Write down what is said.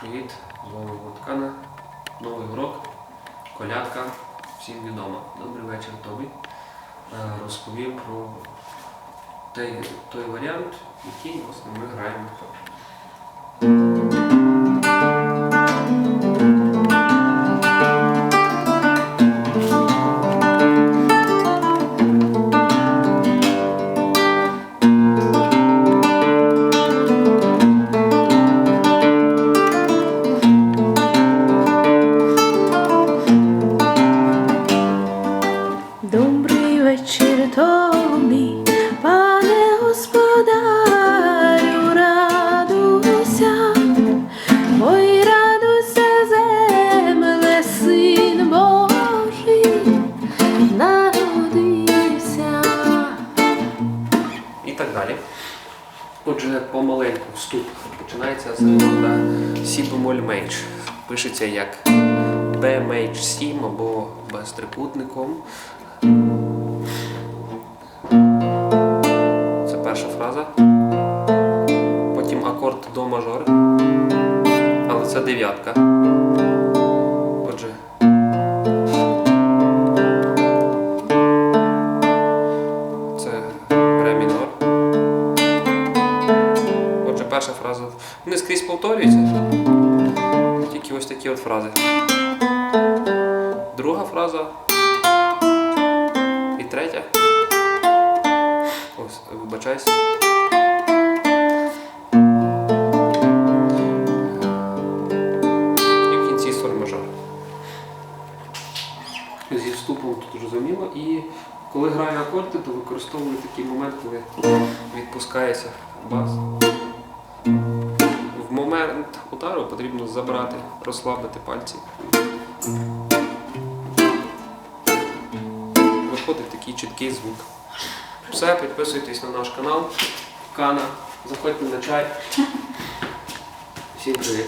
Привіт, з вами Воткана. Новий урок, колядка, всім відома. Добрий вечір тобі. Е, Розповім про той, той варіант, який ми граємо. Пане господарю, радуйся, ой, радуйся, земле, Божий, народився. І так далі. Отже, помаленьку вступ починається з нота Сі бемоль менш. Пишеться як Б менш 7 або Б трикутником. До мажор. Але це дев'ятка. Отже. Це ре мінор. Отже, перша фраза. Вони скрізь повторюються. Тільки ось такі от фрази. Друга фраза. І третя. Ось, вибачайся. Вступом тут зрозуміло. І коли граю акорди, то використовую такий момент, коли відпускається бас. В момент удару потрібно забрати, розслабити пальці. Виходить такий чіткий звук. Все, підписуйтесь на наш канал. Кана. Заходьте на чай. Всім привіт.